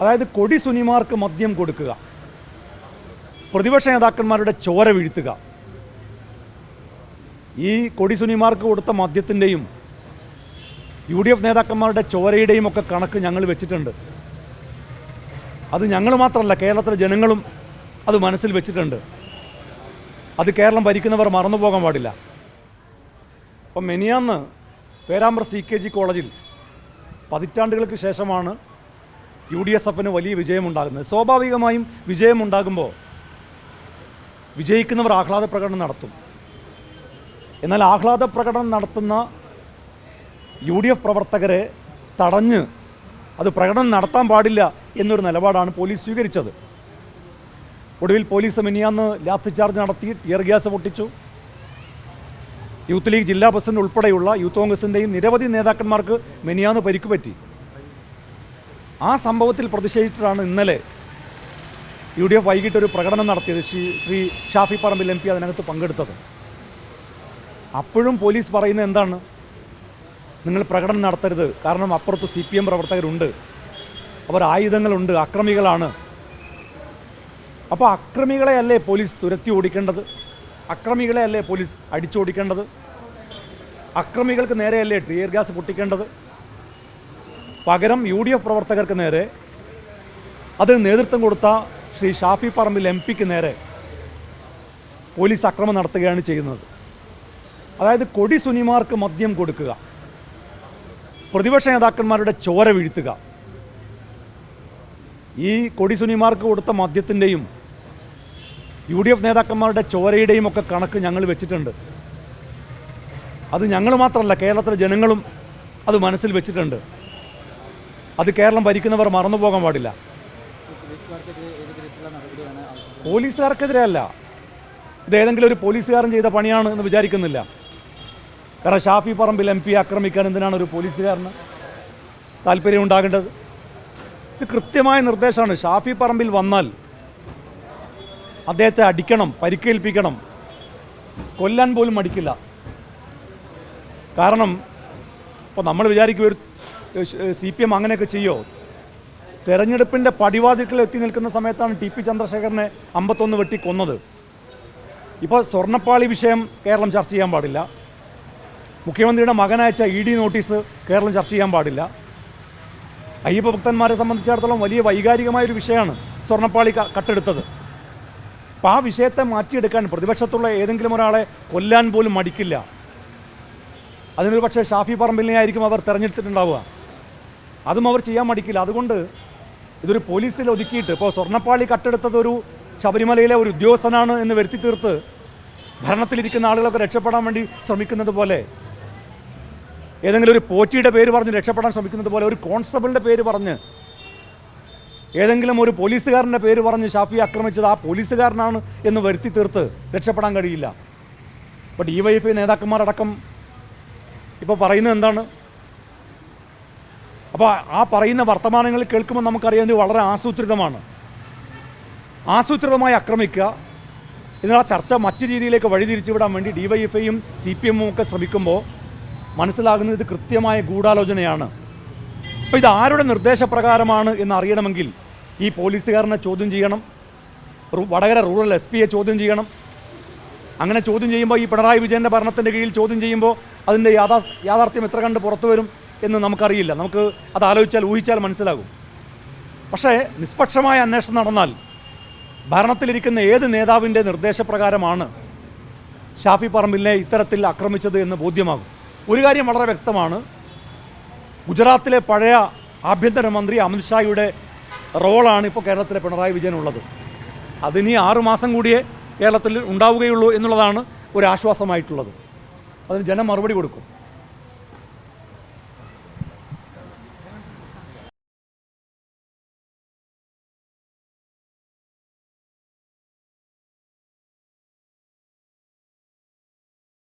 അതായത് കൊടി സുനിമാർക്ക് മദ്യം കൊടുക്കുക. പ്രതിപക്ഷ നേതാക്കന്മാരുടെ ചോര വീഴ്ത്തുക. ഈ കൊടി സുനിമാർക്ക് കൊടുത്ത മദ്യത്തിന്റെയും യു ഡി എഫ് നേതാക്കന്മാരുടെ ചോരയുടെയും ഒക്കെ കണക്ക് ഞങ്ങൾ വെച്ചിട്ടുണ്ട്. അത് ഞങ്ങൾ മാത്രമല്ല കേരളത്തിലെ ജനങ്ങളും അത് മനസ്സിൽ വെച്ചിട്ടുണ്ട്. അത് കേരളം ഭരിക്കുന്നവർ മറന്നു പോകാൻ പാടില്ല. അപ്പം മെനിയാന്ന് പേരാമ്പ്ര സി കെ ജി കോളേജിൽ പതിറ്റാണ്ടുകൾക്ക് ശേഷമാണ് യു ഡി എസ് എഫിന് വലിയ വിജയമുണ്ടാകുന്നത്. സ്വാഭാവികമായും വിജയമുണ്ടാകുമ്പോൾ വിജയിക്കുന്നവർ ആഹ്ലാദ പ്രകടനം നടത്തും. എന്നാൽ ആഹ്ലാദ പ്രകടനം നടത്തുന്ന യു ഡി എഫ് പ്രവർത്തകരെ തടഞ്ഞ് അത് പ്രകടനം നടത്താൻ പാടില്ല എന്നൊരു നിലപാടാണ് പോലീസ് സ്വീകരിച്ചത്. ഒടുവിൽ പോലീസ് മിനിയാന്ന് ലാത്തി ചാർജ് നടത്തി ടിയർ ഗ്യാസ് പൊട്ടിച്ചു. യൂത്ത് ലീഗ് ജില്ലാ പ്രസിഡന്റ് ഉൾപ്പെടെയുള്ള യൂത്ത് കോൺഗ്രസിന്റെയും നിരവധി നേതാക്കന്മാർക്ക് മിനിയാന്ന് പരിക്ക് പറ്റി. ആ സംഭവത്തിൽ പ്രതിഷേധിച്ചിട്ടാണ് ഇന്നലെ യു ഡി എഫ് വൈകിട്ട് ഒരു പ്രകടനം നടത്തിയത് ശ്രീ ശ്രീ ഷാഫി പറമ്പിൽ എം പി അതിനകത്ത് പങ്കെടുത്തത്. അപ്പോഴും പോലീസ് പറയുന്നത് എന്താണ്? നിങ്ങൾ പ്രകടനം നടത്തരുത്. കാരണം അപ്പുറത്ത് സി പി എം പ്രവർത്തകരുണ്ട്. അവർ ആയുധങ്ങളുണ്ട് അക്രമികളാണ്. അപ്പോൾ അക്രമികളെ അല്ലേ പോലീസ് തുരത്തി ഓടിക്കേണ്ടത്? അക്രമികളെ അല്ലേ പോലീസ് അടിച്ചോടിക്കേണ്ടത്? അക്രമികൾക്ക് നേരെയല്ലേ ടിയർ ഗ്യാസ് പൊട്ടിക്കേണ്ടത്? പകരം യു ഡി എഫ് പ്രവർത്തകർക്ക് നേരെ അതിന് നേതൃത്വം കൊടുത്ത ശ്രീ ഷാഫി പറമ്പിൽ എം പിക്ക് നേരെ പോലീസ് അക്രമം നടത്തുകയാണ് ചെയ്യുന്നത്. അതായത് കൊടി സുനിമാർക്ക് മദ്യം കൊടുക്കുക പ്രതിപക്ഷ നേതാക്കന്മാരുടെ ചോര വീഴ്ത്തുക. ഈ കൊടി സുനിമാർക്ക് കൊടുത്ത മദ്യത്തിന്റെയും യു ഡി എഫ് നേതാക്കന്മാരുടെ ചോരയുടെയും ഒക്കെ കണക്ക് ഞങ്ങൾ വെച്ചിട്ടുണ്ട്. അത് ഞങ്ങൾ മാത്രമല്ല കേരളത്തിലെ ജനങ്ങളും അത് മനസ്സിൽ വെച്ചിട്ടുണ്ട്. അത് കേരളം ഭരിക്കുന്നവർ മറന്നു പോകാൻ പാടില്ല. പോലീസുകാർക്കെതിരെ അല്ല ഇത് ഏതെങ്കിലും ഒരു പോലീസുകാരൻ ചെയ്ത പണിയാണ് എന്ന് വിചാരിക്കുന്നില്ല. കാരണം ഷാഫി പറമ്പിൽ എം പി ആക്രമിക്കാൻ എന്തിനാണ് ഒരു പോലീസുകാരന് താല്പര്യം ഉണ്ടാകേണ്ടത്? ഇത് കൃത്യമായ നിർദ്ദേശമാണ്. ഷാഫി പറമ്പിൽ വന്നാൽ അദ്ദേഹത്തെ അടിക്കണം പരിക്കേൽപ്പിക്കണം. കൊല്ലാൻ പോലും അടിക്കില്ല കാരണം ഇപ്പോൾ നമ്മൾ വിചാരിക്കും ഒരു സി പി എം അങ്ങനെയൊക്കെ ചെയ്യുമോ തെരഞ്ഞെടുപ്പിന്റെ പടിവാതിക്കൽ എത്തി നിൽക്കുന്ന സമയത്താണ് ടി പി ചന്ദ്രശേഖരനെ അമ്പത്തൊന്ന് വെട്ടി കൊന്നത്. ഇപ്പോൾ സ്വർണപ്പാളി വിഷയം കേരളം ചർച്ച ചെയ്യാൻ പാടില്ല. മുഖ്യമന്ത്രിയുടെ മകനയച്ച ഇ ഡി നോട്ടീസ് കേരളം ചർച്ച ചെയ്യാൻ പാടില്ല. അയ്യപ്പ ഭക്തന്മാരെ സംബന്ധിച്ചിടത്തോളം വലിയ വൈകാരികമായൊരു വിഷയമാണ് സ്വർണപ്പാളി കട്ടെടുത്തത്. അപ്പോൾ ആ വിഷയത്തെ മാറ്റിയെടുക്കാൻ പ്രതിപക്ഷത്തുള്ള ഏതെങ്കിലും ഒരാളെ കൊല്ലാൻ പോലും മടിക്കില്ല. അതിനൊരു പക്ഷേ ഷാഫി പറമ്പിലിനെ ആയിരിക്കും അവർ തെരഞ്ഞെടുത്തിട്ടുണ്ടാവുക. അതും അവർ ചെയ്യാൻ മടിക്കില്ല. അതുകൊണ്ട് ഇതൊരു പോലീസിൽ ഒതുക്കിയിട്ട് ഇപ്പോൾ സ്വർണപ്പാളി കട്ടെടുത്തത് ഒരു ശബരിമലയിലെ ഒരു ഉദ്യോഗസ്ഥനാണ് എന്ന് വരുത്തി തീർത്ത് ഭരണത്തിലിരിക്കുന്ന ആളുകളൊക്കെ രക്ഷപ്പെടാൻ വേണ്ടി ശ്രമിക്കുന്നത് പോലെ ഏതെങ്കിലും ഒരു പോറ്റിയുടെ പേര് പറഞ്ഞ് രക്ഷപ്പെടാൻ ശ്രമിക്കുന്നത് പോലെ ഒരു കോൺസ്റ്റബിളിന്റെ പേര് പറഞ്ഞ് ഏതെങ്കിലും ഒരു പോലീസുകാരന്റെ പേര് പറഞ്ഞ് ഷാഫി ആക്രമിച്ചത് ആ പോലീസുകാരനാണ് എന്ന് വരുത്തി തീർത്ത് രക്ഷപ്പെടാൻ കഴിയില്ല. ഇപ്പോൾ ഡി വൈ എഫ് ഐ നേതാക്കന്മാരടക്കം ഇപ്പോൾ പറയുന്നത് എന്താണ്? അപ്പോൾ ആ പറയുന്ന വർത്തമാനങ്ങൾ കേൾക്കുമ്പോൾ നമുക്കറിയാം ഇത് വളരെ ആസൂത്രിതമാണ്. ആസൂത്രിതമായി ആക്രമിക്കുക എന്നാൽ ആ ചർച്ച മറ്റു രീതിയിലേക്ക് വഴിതിരിച്ചുവിടാൻ വേണ്ടി ഡിവൈഎഫ്ഐയും സി പി എമ്മും ഒക്കെ ശ്രമിക്കുമ്പോൾ മനസ്സിലാകുന്നത് ഇത് കൃത്യമായ ഗൂഢാലോചനയാണ്. അപ്പോൾ ഇത് ആരുടെ നിർദ്ദേശപ്രകാരമാണ് എന്ന് അറിയണമെങ്കിൽ ഈ പോലീസുകാരനെ ചോദ്യം ചെയ്യണം വടകര റൂറൽ എസ് പിയെ ചോദ്യം ചെയ്യണം. അങ്ങനെ ചോദ്യം ചെയ്യുമ്പോൾ ഈ പിണറായി വിജയന്റെ ഭരണത്തിന്റെ കീഴിൽ ചോദ്യം ചെയ്യുമ്പോൾ അതിന്റെ യാഥാ യാഥാർത്ഥ്യം എത്ര കണ്ട് പുറത്തു വരും? എന്ന് നമുക്കറിയില്ല. നമുക്ക് അത് ആലോചിച്ചാൽ ഊഹിച്ചാൽ മനസ്സിലാകും. പക്ഷേ നിഷ്പക്ഷമായ അന്വേഷണം നടന്നാൽ ഭരണത്തിലിരിക്കുന്ന ഏത് നേതാവിന്റെ നിർദ്ദേശപ്രകാരമാണ് ഷാഫി പറമ്പിലിനെ ഇത്തരത്തിൽ ആക്രമിച്ചത് എന്ന് ബോധ്യമാകും. ഒരു കാര്യം വളരെ വ്യക്തമാണ്. ഗുജറാത്തിലെ പഴയ ആഭ്യന്തരമന്ത്രി അമിത്ഷായുടെ റോളാണ് ഇപ്പോൾ കേരളത്തിലെ പിണറായി വിജയനുള്ളത്. അതിനി ആറുമാസം കൂടിയേ കേരളത്തിൽ ഉണ്ടാവുകയുള്ളൂ എന്നുള്ളതാണ് ഒരു ആശ്വാസമായിട്ടുള്ളത്. അതിന് ജനം മറുപടി കൊടുക്കും.